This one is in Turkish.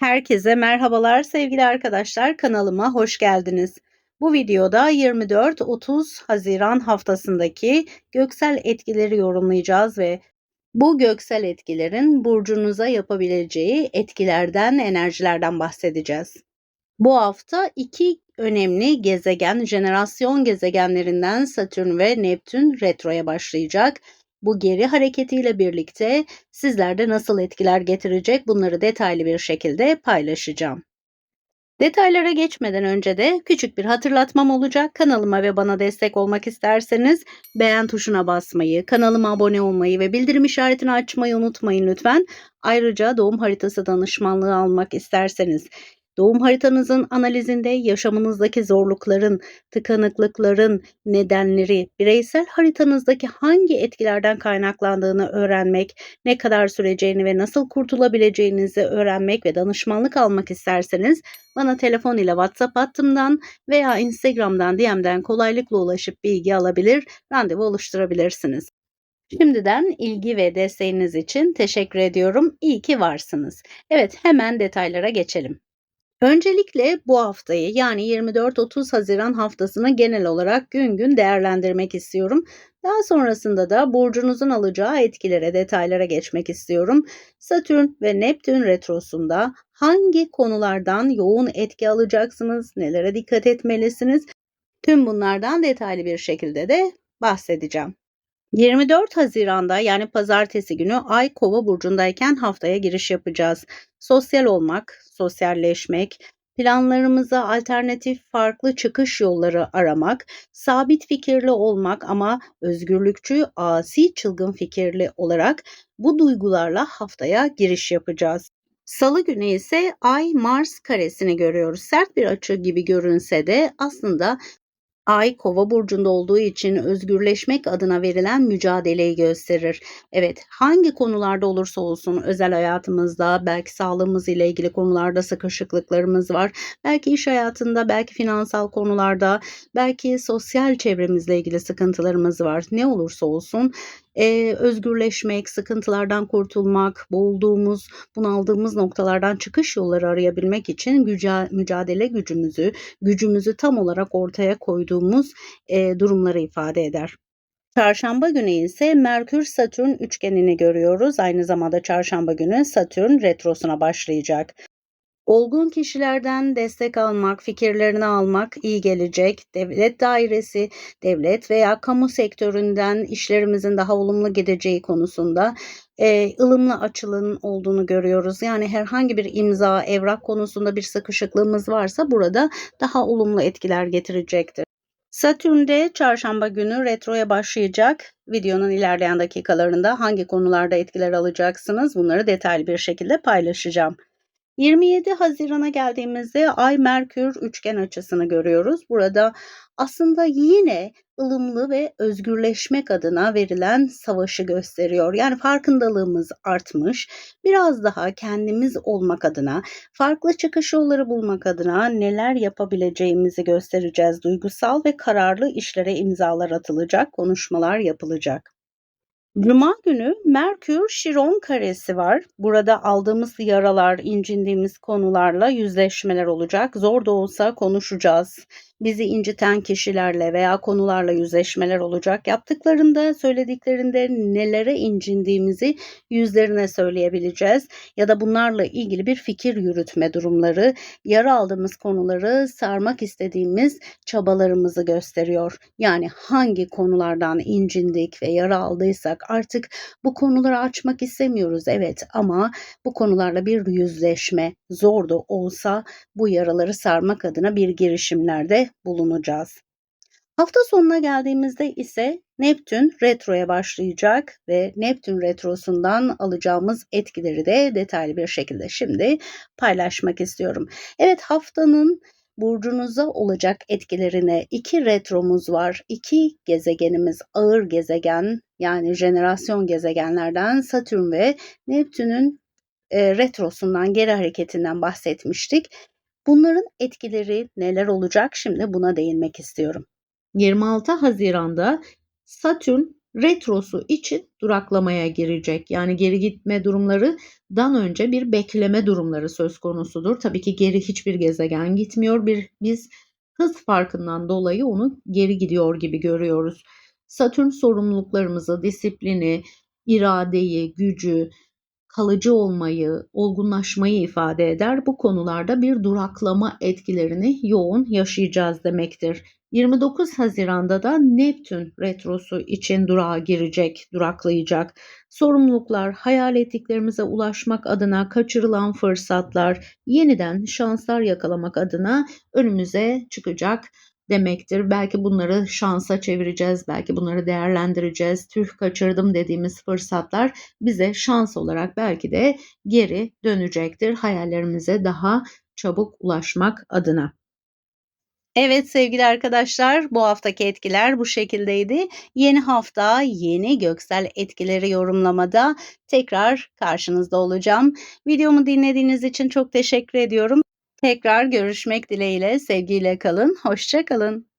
Herkese merhabalar sevgili arkadaşlar kanalıma hoş geldiniz. Bu videoda 24-30 Haziran haftasındaki göksel etkileri yorumlayacağız ve bu göksel etkilerin burcunuza yapabileceği etkilerden, enerjilerden bahsedeceğiz. Bu hafta iki önemli gezegen, jenerasyon gezegenlerinden Satürn ve Neptün retroya başlayacak. Bu geri hareketiyle birlikte sizlerde nasıl etkiler getirecek bunları detaylı bir şekilde paylaşacağım. Detaylara geçmeden önce de küçük bir hatırlatmam olacak. Kanalıma ve bana destek olmak isterseniz beğen tuşuna basmayı, kanalıma abone olmayı ve bildirim işaretini açmayı unutmayın lütfen. Ayrıca doğum haritası danışmanlığı almak isterseniz Doğum haritanızın analizinde yaşamınızdaki zorlukların, tıkanıklıkların nedenleri, bireysel haritanızdaki hangi etkilerden kaynaklandığını öğrenmek, ne kadar süreceğini ve nasıl kurtulabileceğinizi öğrenmek ve danışmanlık almak isterseniz bana telefon ile WhatsApp hattımdan veya Instagram'dan DM'den kolaylıkla ulaşıp bilgi alabilir, randevu oluşturabilirsiniz. Şimdiden ilgi ve desteğiniz için teşekkür ediyorum. İyi ki varsınız. Evet, hemen detaylara geçelim. Öncelikle bu haftayı yani 24-30 Haziran haftasını genel olarak gün gün değerlendirmek istiyorum. Daha sonrasında da burcunuzun alacağı etkilere, detaylara geçmek istiyorum. Satürn ve Neptün retrosunda hangi konulardan yoğun etki alacaksınız, nelere dikkat etmelisiniz? Tüm bunlardan detaylı bir şekilde de bahsedeceğim. 24 Haziran'da yani pazartesi günü Ay Kova burcundayken haftaya giriş yapacağız. Sosyal olmak, sosyalleşmek, planlarımıza alternatif farklı çıkış yolları aramak, sabit fikirli olmak ama özgürlükçü, asi, çılgın fikirli olarak bu duygularla haftaya giriş yapacağız. Salı günü ise Ay Mars karesini görüyoruz. Sert bir açı gibi görünse de aslında Ay kova burcunda olduğu için özgürleşmek adına verilen mücadeleyi gösterir. Evet hangi konularda olursa olsun özel hayatımızda belki sağlığımız ile ilgili konularda sıkışıklıklarımız var. Belki iş hayatında belki finansal konularda belki sosyal çevremizle ilgili sıkıntılarımız var. Ne olursa olsun e, özgürleşmek, sıkıntılardan kurtulmak, boğulduğumuz, bunaldığımız noktalardan çıkış yolları arayabilmek için güca, mücadele gücümüzü, gücümüzü tam olarak ortaya koyduğumuz e, durumları ifade eder. Çarşamba günü ise Merkür-Satürn üçgenini görüyoruz. Aynı zamanda çarşamba günü Satürn retrosuna başlayacak. Olgun kişilerden destek almak, fikirlerini almak iyi gelecek. Devlet dairesi, devlet veya kamu sektöründen işlerimizin daha olumlu gideceği konusunda e, ılımlı açılın olduğunu görüyoruz. Yani herhangi bir imza, evrak konusunda bir sıkışıklığımız varsa burada daha olumlu etkiler getirecektir. Satürn'de çarşamba günü retroya başlayacak. Videonun ilerleyen dakikalarında hangi konularda etkiler alacaksınız bunları detaylı bir şekilde paylaşacağım. 27 Haziran'a geldiğimizde Ay Merkür üçgen açısını görüyoruz. Burada aslında yine ılımlı ve özgürleşmek adına verilen savaşı gösteriyor. Yani farkındalığımız artmış. Biraz daha kendimiz olmak adına, farklı çıkış yolları bulmak adına neler yapabileceğimizi göstereceğiz. Duygusal ve kararlı işlere imzalar atılacak, konuşmalar yapılacak. Cuma günü Merkür Şiron karesi var. Burada aldığımız yaralar, incindiğimiz konularla yüzleşmeler olacak. Zor da olsa konuşacağız bizi inciten kişilerle veya konularla yüzleşmeler olacak. Yaptıklarında, söylediklerinde nelere incindiğimizi yüzlerine söyleyebileceğiz ya da bunlarla ilgili bir fikir yürütme durumları, yara aldığımız konuları sarmak istediğimiz çabalarımızı gösteriyor. Yani hangi konulardan incindik ve yara aldıysak artık bu konuları açmak istemiyoruz evet ama bu konularla bir yüzleşme zor da olsa bu yaraları sarmak adına bir girişimlerde bulunacağız. Hafta sonuna geldiğimizde ise Neptün retroya başlayacak ve Neptün retrosundan alacağımız etkileri de detaylı bir şekilde şimdi paylaşmak istiyorum. Evet haftanın burcunuza olacak etkilerine iki retromuz var. İki gezegenimiz ağır gezegen yani jenerasyon gezegenlerden Satürn ve Neptün'ün e, retrosundan geri hareketinden bahsetmiştik. Bunların etkileri neler olacak? Şimdi buna değinmek istiyorum. 26 Haziran'da Satürn retrosu için duraklamaya girecek. Yani geri gitme durumlarından önce bir bekleme durumları söz konusudur. Tabii ki geri hiçbir gezegen gitmiyor. Bir biz hız farkından dolayı onu geri gidiyor gibi görüyoruz. Satürn sorumluluklarımızı, disiplini, iradeyi, gücü, kalıcı olmayı, olgunlaşmayı ifade eder. Bu konularda bir duraklama etkilerini yoğun yaşayacağız demektir. 29 Haziran'da da Neptün retrosu için durağa girecek, duraklayacak. Sorumluluklar, hayal ettiklerimize ulaşmak adına kaçırılan fırsatlar, yeniden şanslar yakalamak adına önümüze çıkacak demektir. Belki bunları şansa çevireceğiz, belki bunları değerlendireceğiz. Tüh kaçırdım dediğimiz fırsatlar bize şans olarak belki de geri dönecektir hayallerimize daha çabuk ulaşmak adına. Evet sevgili arkadaşlar bu haftaki etkiler bu şekildeydi. Yeni hafta yeni göksel etkileri yorumlamada tekrar karşınızda olacağım. Videomu dinlediğiniz için çok teşekkür ediyorum. Tekrar görüşmek dileğiyle sevgiyle kalın. Hoşça kalın.